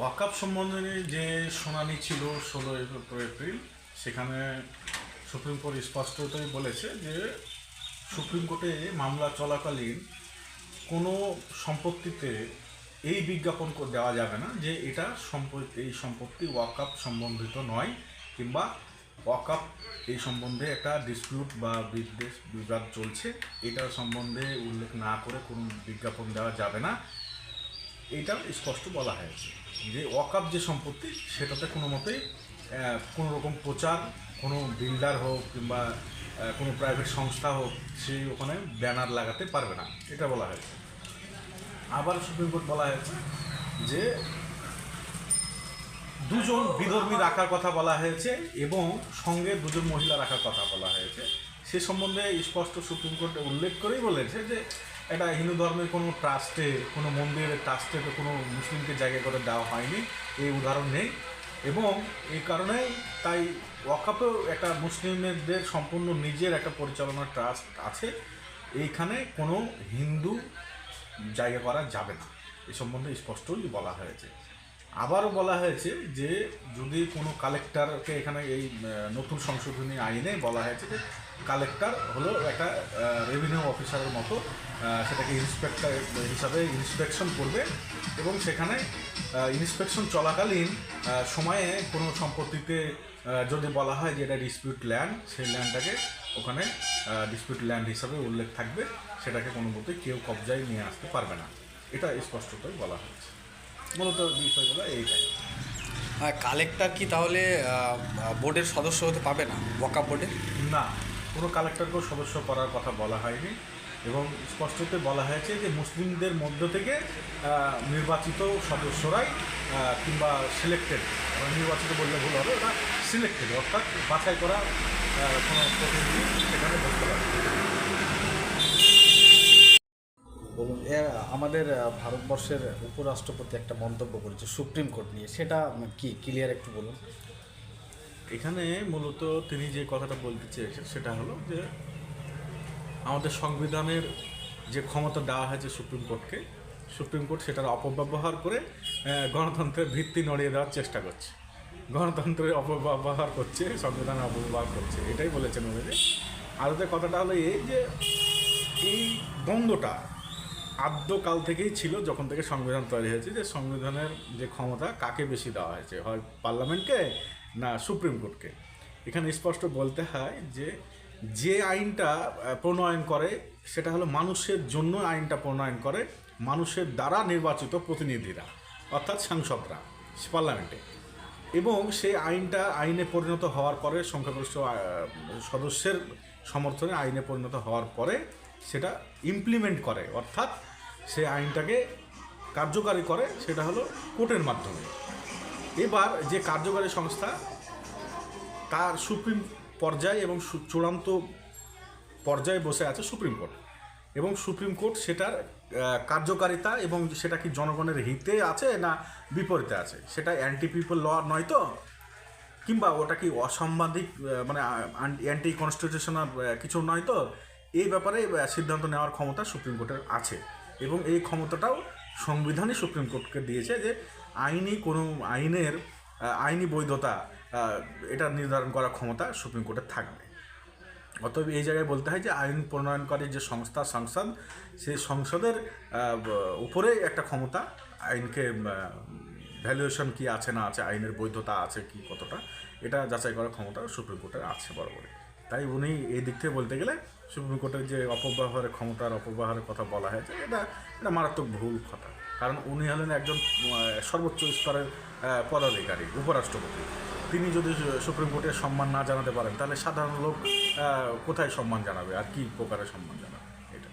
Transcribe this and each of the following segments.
ওয়াকাপ সম্বন্ধে যে শুনানি ছিল ষোলো এপ্রিল সেখানে সুপ্রিম কোর্ট স্পষ্টতই বলেছে যে সুপ্রিম কোর্টে মামলা চলাকালীন কোনো সম্পত্তিতে এই বিজ্ঞাপন দেওয়া যাবে না যে এটা এই সম্পত্তি ওয়াকাপ সম্বন্ধিত নয়, কিংবা ওয়াকাপ এই সম্বন্ধে একটা ডিসপিউট বা বিদ্বেষ, বিবাদ চলছে। এটার সম্বন্ধে উল্লেখ না করে কোনো বিজ্ঞাপন দেওয়া যাবে না। এটা স্পষ্ট বলা হয়েছে। যে ওয়াকাপ যে সম্পত্তি, সেটাতে কোনো মতেই কোনো রকম প্রচার, কোনো বিল্ডার হোক কিংবা কোনো প্রাইভেট সংস্থা হোক সে ওখানে ব্যানার লাগাতে পারবে না। এটা বলা হয়েছে। আবার সুপ্রিম কোর্ট বলা হয়েছে যে, দুজন বিধর্মী রাখার কথা বলা হয়েছে এবং সঙ্গে দুজন মহিলা রাখার কথা বলা হয়েছে। সে সম্বন্ধে স্পষ্ট সুপ্রিম কোর্টে উল্লেখ করেই বলেছে যে এটা হিন্দু ধর্মের কোনো ট্রাস্টে কোনো মন্দিরের ট্রাস্টে কোনো মুসলিমকে জায়গা করে দেওয়া হয়নি, এই উদাহরণ নেই। এবং এই কারণেই তাই ওয়াকাপেও একটা মুসলিমদের সম্পূর্ণ নিজের একটা পরিচালনার ট্রাস্ট আছে। এইখানে কোনো হিন্দু জায়গা করা যাবে না। এ সম্বন্ধে স্পষ্টই বলা হয়েছে। আবারও বলা হয়েছে যে যদি কোনো কালেক্টরকে এখানে এই নতুন সংশোধনী আইনে বলা হয়েছে যে কালেক্টর হলো একটা রেভিনিউ অফিসারের মতো সেটাকে ইন্সপেক্টর হিসাবে ইন্সপেকশন করবে এবং সেখানে ইন্সপেকশন চলাকালীন সময়ে কোনো সম্পত্তিতে যদি বলা হয় যে এটা ডিসপিউট ল্যান্ড সেই ল্যান্ডটাকে ওখানে ডিসপিউট ল্যান্ড হিসাবে উল্লেখ থাকবে, সেটাকে কোনো মতে কেউ কবজায় নিয়ে আসতে পারবে না। এটা স্পষ্টতই বলা হয়েছে। মূলত বিষয়গুলো এইটাই। আর কালেক্টর কি তাহলে বোর্ডের সদস্য হতে পাবে না? ওয়াকা বোর্ডে না কোনো কালেক্টরকেও সদস্য করার কথা বলা হয়নি এবং স্পষ্টতে বলা হয়েছে যে মুসলিমদের মধ্য থেকে নির্বাচিত সদস্যরাই কিংবা সিলেক্টেড নির্বাচিত বললে ভুল হবে ওটা সিলেক্টেড অর্থাৎ বাছাই করা কোনো প্রতিনিধি আমাদের ভারতবর্ষের উপরাষ্ট্রপতি একটা মন্তব্য করেছে, সুপ্রিম কোর্ট নিয়ে। সেটা কি? ক্লিয়ার একটু বলুন। এখানে মূলত তিনি যে কথাটা বলতে চেয়েছেন, সেটা হলো যে আমাদের সংবিধানের যে ক্ষমতা দেওয়া হয়েছে সুপ্রিম কোর্টকে, সুপ্রিম কোর্ট সেটার অপব্যবহার করে গণতন্ত্রের ভিত্তি নড়িয়ে দেওয়ার চেষ্টা করছে। গণতন্ত্রের অপব্যবহার করছে, সংবিধানের অপব্যবহার করছে, এটাই বলেছেন উনি। যে আরতে কথাটা হলো এই যে, এই দ্বন্দ্বটা আদ্যকাল থেকেই ছিল যখন থেকে সংবিধান তৈরি হয়েছে যে সংবিধানের যে ক্ষমতা কাকে বেশি দেওয়া হয়েছে? হয় পার্লামেন্টকে না সুপ্রিম কোর্টকে? এখানে স্পষ্ট বলতে হয় যে যে আইনটা প্রণয়ন করে, সেটা হলো মানুষের জন্য আইনটা প্রণয়ন করে, মানুষের দ্বারা নির্বাচিত প্রতিনিধিরা, অর্থাৎ সাংসদরা, পার্লামেন্টে। এবং সেই আইনটা আইনে পরিণত হওয়ার পরে, সংখ্যাগরিষ্ঠ সদস্যের সমর্থনে আইনে পরিণত হওয়ার পরে, সেটা ইমপ্লিমেন্ট করে, অর্থাৎ সেই আইনটাকে কার্যকারী করে, সেটা হলো কোর্টের মাধ্যমে। এবার যে কার্যকারী সংস্থা, তার সুপ্রিম পর্যায়ে এবং সু- চূড়ান্ত পর্যায়ে বসে আছে সুপ্রিম কোর্ট। এবং সুপ্রিম কোর্ট সেটার কার্যকারিতা এবং সেটা কি জনগণের হিতে আছে না বিপরীতে আছে? সেটা অ্যান্টি পিপল ল নয় তো? কিংবা ওটা কি অসাংবাদিক মানে অ্যান্টি কনস্টিটিউশনাল কিছু নয় তো? এই ব্যাপারে সিদ্ধান্ত নেওয়ার ক্ষমতা সুপ্রিম কোর্টের আছে। এবং এই ক্ষমতাটাও সংবিধানই সুপ্রিম কোর্টকে দিয়েছে যে আইনি কোনো আইনের আইনি বৈধতা এটা নির্ধারণ করার ক্ষমতা সুপ্রিম কোর্টের থাকবে। অতএব এই জায়গায় বলতে হয় যে আইন প্রণয়নকারী যে সংস্থা, সংসদ, সেই সংসদের উপরে একটা ক্ষমতা, আইনকে ভ্যালুয়েশন কি আছে না আছে, আইনের বৈধতা আছে কি কতটা, এটা যাচাই করার ক্ষমতা সুপ্রিম কোর্টের আছে বরাবরই। তাই উনি এই দিক থেকে বলতে গেলে সুপ্রিম কোর্টের যে অপব্যবহারের ক্ষমতার অপব্যবহারের কথা বলা হয়েছে, এটা এটা মারাত্মক ভুল কথা। কারণ উনি হলেন একজন সর্বোচ্চ স্তরের পদাধিকারী, উপরাষ্ট্রপতি। তিনি যদি সুপ্রিম কোর্টের সম্মান না জানাতে পারেন, তাহলে সাধারণ লোক কোথায় সম্মান জানাবে? আর কি প্রকারের সম্মান জানাবে? এটা।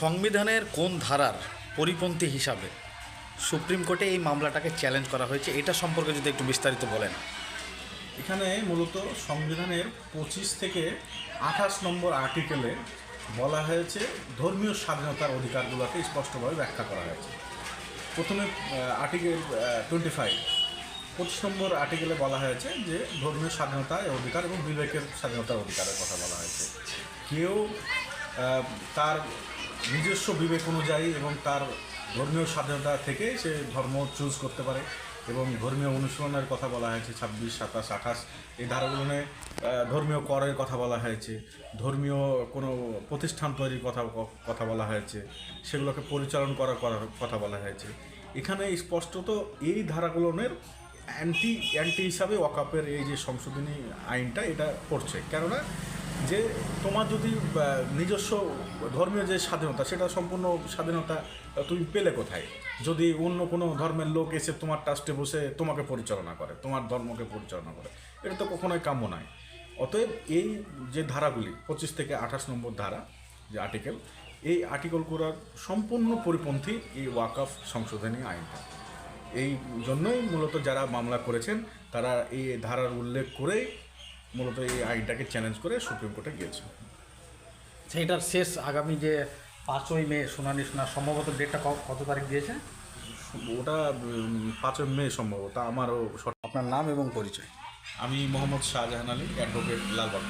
সংবিধানের কোন ধারার পরিপন্থী হিসাবে সুপ্রিম কোর্টে এই মামলাটাকে চ্যালেঞ্জ করা হয়েছে, এটা সম্পর্কে যদি একটু বিস্তারিত বলেন। এখানে মূলত সংবিধানের পঁচিশ থেকে আঠাশ নম্বর আর্টিকেলে বলা হয়েছে, ধর্মীয় স্বাধীনতার অধিকারগুলোকে স্পষ্টভাবে ব্যাখ্যা করা হয়েছে। প্রথমে আর্টিকেল টোয়েন্টি ফাইভ পঁচিশ নম্বর আর্টিকেলে বলা হয়েছে যে ধর্মীয় স্বাধীনতা অধিকার এবং বিবেকের স্বাধীনতার অধিকারের কথা বলা হয়েছে। কেউ তার নিজস্ব বিবেক অনুযায়ী এবং তার ধর্মীয় স্বাধীনতা থেকে সে ধর্ম চুজ করতে পারে। এবং ধর্মীয় অনুশীলনের কথা বলা হয়েছে, ছাব্বিশ, সাতাশ, আঠাশ। এই ধারাগুলোনে ধর্মীয় করের কথা বলা হয়েছে, ধর্মীয় কোনো প্রতিষ্ঠান তৈরির কথা কথা বলা হয়েছে, সেগুলোকে পরিচালন করা করার কথা বলা হয়েছে। এখানে স্পষ্টত এই ধারাগুলোনের অ্যান্টি অ্যান্টি হিসাবে ওয়াকাপের এই যে সংশোধনী আইনটা এটা করছে। কেননা যে তোমার যদি নিজস্ব ধর্মীয় যে স্বাধীনতা, সেটা সম্পূর্ণ স্বাধীনতা তুমি পেলে কোথায়? যদি অন্য কোনো ধর্মের লোক এসে তোমার ট্রাস্টে বসে তোমাকে পরিচালনা করে, তোমার ধর্মকে পরিচালনা করে, এটা তো কখনোই কাম্য নয়। অতএব এই যে ধারাগুলি, পঁচিশ থেকে আঠাশ নম্বর ধারা যে আর্টিকেল এই আর্টিকেল করার সম্পূর্ণ পরিপন্থী এই ওয়াকফ সংশোধনী আইনটা। এই জন্যই মূলত যারা মামলা করেছেন, তারা এই ধারার উল্লেখ করেই মূলত এই আইনটাকে চ্যালেঞ্জ করে সুপ্রিম কোর্টে গিয়েছে। সেইটার শেষ আগামী যে পাঁচই মে শুনানি শোনা সম্ভবত ডেটটা ক- কত তারিখ দিয়েছে? ওটা পাঁচই মে সম্ভবত আমারও আপনার নাম এবং পরিচয়। আমি মোহাম্মদ শাহজাহান আলী অ্যাডভোকেট লালবাগ।